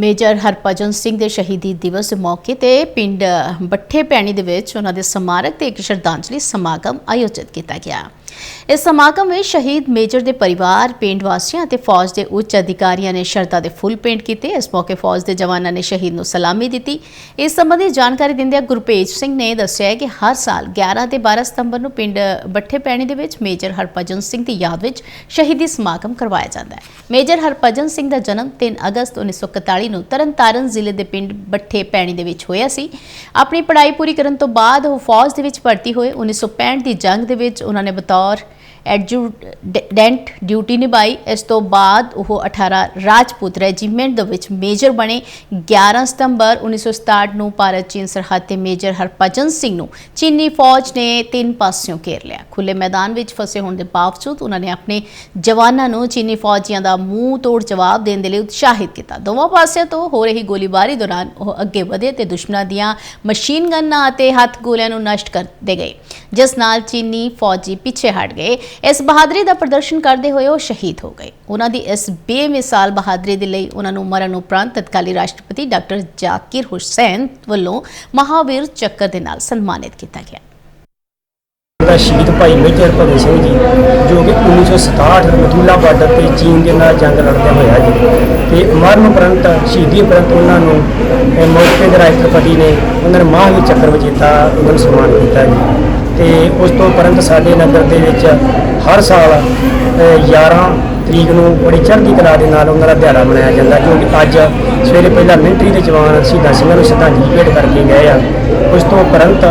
Major Harbhajan Singh ਦੇ ਸ਼ਹੀਦੀ ਦਿਵਸ ਦੇ ਮੌਕੇ ਤੇ ਪਿੰਡ ਬੱਠੇ ਪੈਣੀ ਦੇ ਵਿੱਚ ਉਹਨਾਂ ਦੇ ਸਮਾਰਕ ਤੇ ਇੱਕ ਸ਼ਰਧਾਂਜਲੀ ਸਮਾਗਮ ਆਯੋਜਿਤ ਕੀਤਾ ਗਿਆ। ਇਸ ਸਮਾਗਮ ਵਿੱਚ ਸ਼ਹੀਦ ਮੇਜਰ ਦੇ ਪਰਿਵਾਰ, ਪਿੰਡ ਵਾਸੀਆਂ ਅਤੇ ਫੌਜ ਦੇ ਉੱਚ ਅਧਿਕਾਰੀਆਂ ਨੇ ਸ਼ਰਧਾ ਦੇ ਫੁੱਲ ਭੇਂਟ ਕੀਤੇ। ਇਸ ਮੌਕੇ ਫੌਜ ਦੇ ਜਵਾਨਾਂ ਨੇ ਸ਼ਹੀਦ ਨੂੰ ਸਲਾਮੀ ਦਿੱਤੀ। ਇਸ ਸੰਬੰਧੀ ਜਾਣਕਾਰੀ ਦਿੰਦਿਆਂ ਗੁਰਪੇਜ ਸਿੰਘ ਨੇ ਦੱਸਿਆ ਕਿ ਹਰ ਸਾਲ 11 ਤੇ 12 ਸਤੰਬਰ ਨੂੰ ਪਿੰਡ ਬੱਠੇ ਪੈਣੀ ਦੇ ਵਿੱਚ ਮੇਜਰ ਹਰਭਜਨ ਸਿੰਘ ਦੀ ਯਾਦ ਵਿੱਚ ਸ਼ਹੀਦੀ ਸਮਾਗਮ ਕਰਵਾਇਆ ਜਾਂਦਾ ਹੈ। ਮੇਜਰ ਹਰਭਜਨ ਸਿੰਘ ਦਾ ਜਨਮ 3 ਅਗਸਤ 1941 ਨੂੰ ਤਰਨਤਾਰਨ ਜ਼ਿਲ੍ਹੇ ਦੇ ਪਿੰਡ ਬੱਠੇ ਪੈਣੀ ਦੇ ਵਿੱਚ ਹੋਇਆ ਸੀ। ਆਪਣੀ ਪੜ੍ਹਾਈ ਪੂਰੀ ਕਰਨ ਤੋਂ ਬਾਅਦ ਉਹ ਫੌਜ ਦੇ ਵਿੱਚ ਭਰਤੀ ਹੋਏ। 1965 ਦੀ ਜੰਗ ਦੇ ਵਿੱਚ ਉਹਨਾਂ ਨੇ ਬਤੌਰ ਐਡਜੂਡੈਂਟ ਡਿਊਟੀ ਨਿਭਾਈ। ਇਸ ਤੋਂ ਬਾਅਦ ਉਹ 18 ਰਾਜਪੂਤ ਰੈਜੀਮੈਂਟ ਦੇ ਵਿੱਚ ਮੇਜਰ ਬਣੇ 11 ਸਤੰਬਰ 1967 ਨੂੰ ਭਾਰਤ ਚੀਨ ਸਰਹੱਦ ਤੇ ਮੇਜਰ ਹਰਭਜਨ ਸਿੰਘ ਨੂੰ ਚੀਨੀ ਫੌਜ ਨੇ ਤਿੰਨ ਪਾਸਿਓਂ ਘੇਰ ਲਿਆ। ਖੁੱਲੇ ਮੈਦਾਨ ਵਿੱਚ ਫਸੇ ਹੋਣ ਦੇ ਬਾਵਜੂਦ ਉਹਨਾਂ ਨੇ ਆਪਣੇ ਜਵਾਨਾਂ ਨੂੰ ਚੀਨੀ ਫੌਜੀਆਂ ਦਾ ਮੂੰਹ ਤੋੜ ਜਵਾਬ ਦੇਣ ਦੇ ਲਈ ਉਤਸ਼ਾਹਿਤ ਕੀਤਾ। ਦੋਵਾਂ ਪਾਸਿਆਂ ਤੋਂ ਹੋ ਰਹੀ ਗੋਲੀਬਾਰੀ ਦੌਰਾਨ ਉਹ ਅੱਗੇ ਵਧੇ ਤੇ ਦੁਸ਼ਮਣਾਂ ਦੀਆਂ ਮਸ਼ੀਨ ਗੰਨਾਂ ਅਤੇ ਹੱਥ ਗੋਲਿਆਂ ਨੂੰ ਨਸ਼ਟ ਕਰਦੇ ਗਏ, ਜਿਸ ਨਾਲ ਚੀਨੀ ਫੌਜੀ ਪਿੱਛੇ ਹਟ ਗਏ। ਇਸ ਬਹਾਦਰੀ ਦਾ ਪ੍ਰਦਰਸ਼ਨ ਕਰਦੇ ਹੋਏ ਉਹ ਸ਼ਹੀਦ ਹੋ ਗਏ। ਉਹਨਾਂ ਦੀ ਇਸ ਬੇਮਿਸਾਲ ਬਹਾਦਰੀ ਦੇ ਲਈ ਉਹਨਾਂ ਨੂੰ ਮਰਨ ਉਪਰੰਤ ਤਤਕਾਲੀ ਰਾਸ਼ਟਰਪਤੀ ਡਾਕਟਰ ਜ਼ਾਕਿਰ ਹੁਸੈਨ ਵੱਲੋਂ ਮਹਾਵੀਰ ਚੱਕਰ ਦੇ ਨਾਲ ਸਨਮਾਨਿਤ ਕੀਤਾ ਗਿਆ। ਦਾ ਸ਼ਹੀਦ ਭਾਈ ਮੇਜਰ ਭਗਤ ਸਿੰਘ ਜੀ, ਜੋ ਕਿ 1967 ਮਥੁਰਾ ਬਾਰਡਰ ਤੇ ਚੀਨ ਦੇ ਨਾਲ ਜੰਗ ਲੜਦੇ ਹੋਇਆ ਜੀ ਤੇ ਮਰਨ ਉਪਰੰਤ, ਸ਼ਹੀਦੀ ਉਪਰੰਤ ਉਹਨਾਂ ਨੂੰ ਮੌਕੇ ਦੇ ਰਾਸ਼ਟਰਪਤੀ ਨੇ ਉਹਨਾਂ ਨੂੰ ਮਹਾਂਵੀਰ ਚੱਕਰ ਵਿਜੇਤਾ ਉਹਨਾਂ ਨੂੰ ਸਨਮਾਨ ਕੀਤਾ ਜੀ ਤੇ ਉਸ ਤੋਂ ਉਪਰੰਤ ਸਾਡੇ ਨਗਰ ਦੇ ਵਿੱਚ ਹਰ ਸਾਲ ਅਹ, 11 ਤਰੀਕ ਨੂੰ ਬੜੀ ਚੜ੍ਹਦੀ ਕਲਾ ਦੇ ਨਾਲ ਉਹਨਾਂ ਦਾ ਦਿਹਾੜਾ ਮਨਾਇਆ ਜਾਂਦਾ ਕਿਉਂਕਿ ਅੱਜ ਸਵੇਰੇ ਪਹਿਲਾਂ ਮਿਲਟਰੀ ਦੇ ਜਵਾਨ ਸ਼ਹੀਦਾਂ ਸਿੰਘਾਂ ਨੂੰ ਸ਼ਰਧਾਂਜਲੀ ਭੇਟ ਕਰਕੇ ਗਏ ਆ। ਉਸ ਤੋਂ ਉਪਰੰਤ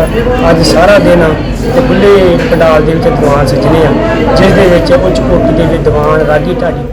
ਅੱਜ ਸਾਰਾ ਦਿਨ ਤੇ ਖੁੱਲੇ ਪੰਡਾਲ ਦੇ ਵਿੱਚ ਦੀਵਾਨ ਸੱਜਣੇ ਆ ਜਿਸ ਦੇ ਵਿੱਚ ਉੱਚ ਕੋਟੀ ਦੇ ਵਿਦਵਾਨ ਰਾਗੀ ਢਾਡੀ